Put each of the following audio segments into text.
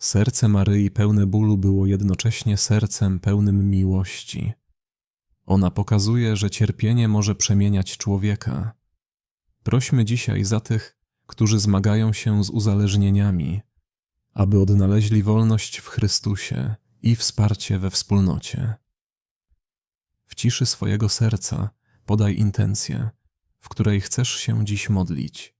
Serce Maryi pełne bólu było jednocześnie sercem pełnym miłości. Ona pokazuje, że cierpienie może przemieniać człowieka. Prośmy dzisiaj za tych, którzy zmagają się z uzależnieniami, aby odnaleźli wolność w Chrystusie i wsparcie we wspólnocie. W ciszy swojego serca podaj intencję, w której chcesz się dziś modlić.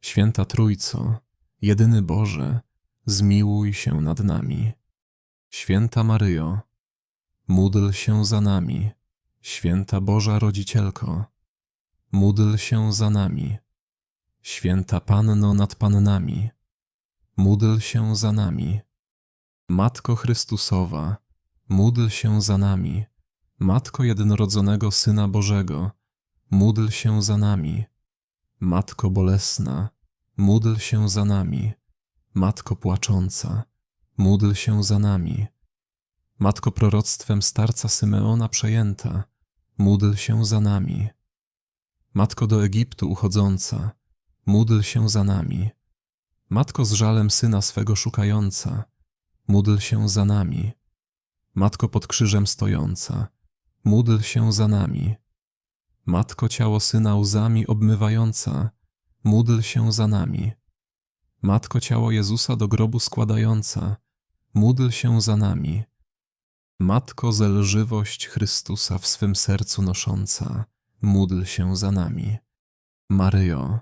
Święta Trójco, jedyny Boże, zmiłuj się nad nami. Święta Maryjo, módl się za nami. Święta Boża Rodzicielko, módl się za nami. Święta Panno nad Pannami, módl się za nami. Matko Chrystusowa, módl się za nami. Matko jednorodzonego Syna Bożego, módl się za nami. Matko bolesna, módl się za nami. Matko płacząca, módl się za nami. Matko proroctwem starca Symeona przejęta, módl się za nami. Matko do Egiptu uchodząca, módl się za nami. Matko z żalem syna swego szukająca, módl się za nami. Matko pod krzyżem stojąca, módl się za nami. Matko ciało syna łzami obmywająca, módl się za nami. Matko ciało Jezusa do grobu składająca, módl się za nami. Matko zelżywość Chrystusa w swym sercu nosząca, módl się za nami. Maryjo,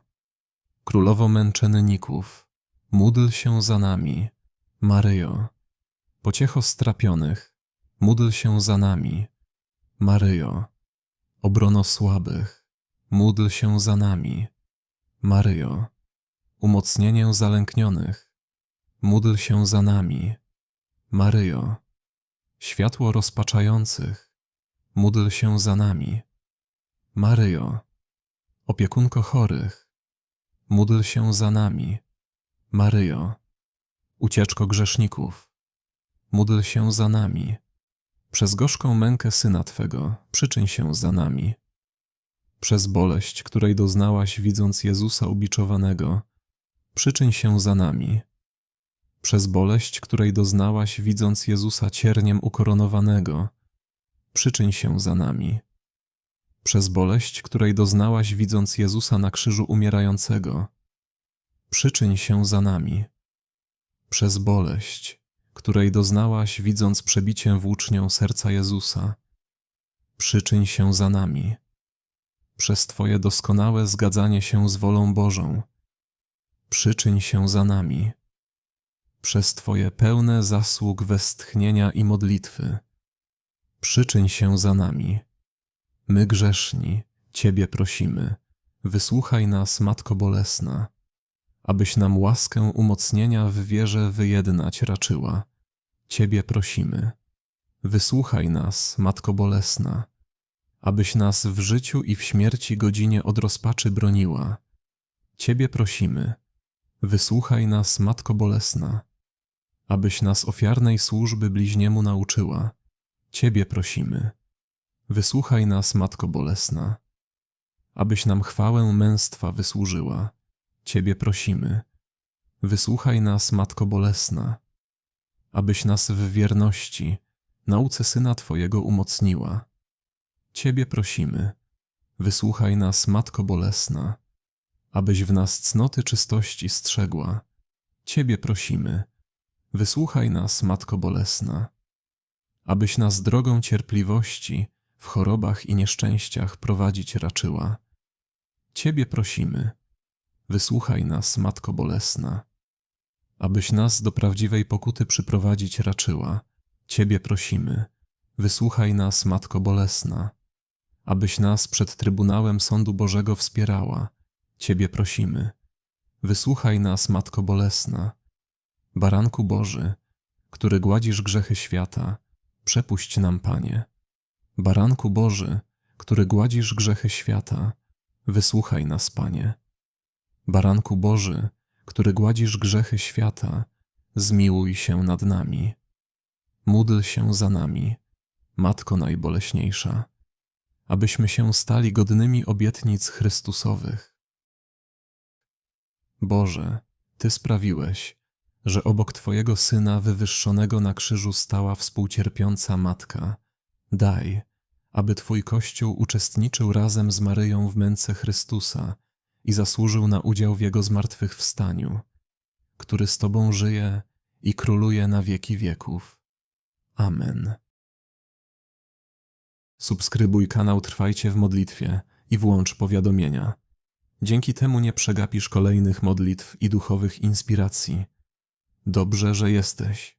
Królowo męczenników, módl się za nami. Maryjo, pociecho strapionych, módl się za nami. Maryjo, obrono słabych, módl się za nami. Maryjo, umocnienie zalęknionych, módl się za nami. Maryjo, światło rozpaczających, módl się za nami. Maryjo, opiekunko chorych, módl się za nami. Maryjo, ucieczko grzeszników, módl się za nami. Przez gorzką mękę Syna Twego przyczyń się za nami. Przez boleść, której doznałaś widząc Jezusa ubiczowanego, przyczyń się za nami. Przez boleść, której doznałaś widząc Jezusa cierniem ukoronowanego, przyczyń się za nami. Przez boleść, której doznałaś widząc Jezusa na krzyżu umierającego, przyczyń się za nami. Przez boleść, której doznałaś widząc przebicie włócznią serca Jezusa, przyczyń się za nami. Przez Twoje doskonałe zgadzanie się z wolą Bożą, przyczyń się za nami. Przez Twoje pełne zasług westchnienia i modlitwy, przyczyń się za nami. My grzeszni, Ciebie prosimy, wysłuchaj nas, Matko Bolesna, abyś nam łaskę umocnienia w wierze wyjednać raczyła. Ciebie prosimy, wysłuchaj nas, Matko Bolesna, abyś nas w życiu i w śmierci godzinie od rozpaczy broniła. Ciebie prosimy, wysłuchaj nas, Matko Bolesna, abyś nas ofiarnej służby bliźniemu nauczyła. Ciebie prosimy, wysłuchaj nas, Matko Bolesna, abyś nam chwałę męstwa wysłużyła. Ciebie prosimy, wysłuchaj nas, Matko Bolesna, abyś nas w wierności, nauce Syna Twojego umocniła. Ciebie prosimy, wysłuchaj nas, Matko Bolesna, abyś w nas cnoty czystości strzegła. Ciebie prosimy, wysłuchaj nas, Matko Bolesna, abyś nas drogą cierpliwości w chorobach i nieszczęściach prowadzić raczyła. Ciebie prosimy, wysłuchaj nas, Matko Bolesna, abyś nas do prawdziwej pokuty przyprowadzić raczyła. Ciebie prosimy, wysłuchaj nas, Matko Bolesna, abyś nas przed Trybunałem Sądu Bożego wspierała. Ciebie prosimy. Wysłuchaj nas, Matko Bolesna. Baranku Boży, który gładzisz grzechy świata, przepuść nam, Panie. Baranku Boży, który gładzisz grzechy świata, wysłuchaj nas, Panie. Baranku Boży, który gładzisz grzechy świata, zmiłuj się nad nami. Módl się za nami, Matko najboleśniejsza, abyśmy się stali godnymi obietnic Chrystusowych. Boże, Ty sprawiłeś, że obok Twojego Syna wywyższonego na krzyżu stała współcierpiąca Matka. Daj, aby Twój Kościół uczestniczył razem z Maryją w męce Chrystusa i zasłużył na udział w Jego zmartwychwstaniu, który z Tobą żyje i króluje na wieki wieków. Amen. Subskrybuj kanał Trwajcie w modlitwie i włącz powiadomienia. Dzięki temu nie przegapisz kolejnych modlitw i duchowych inspiracji. Dobrze, że jesteś.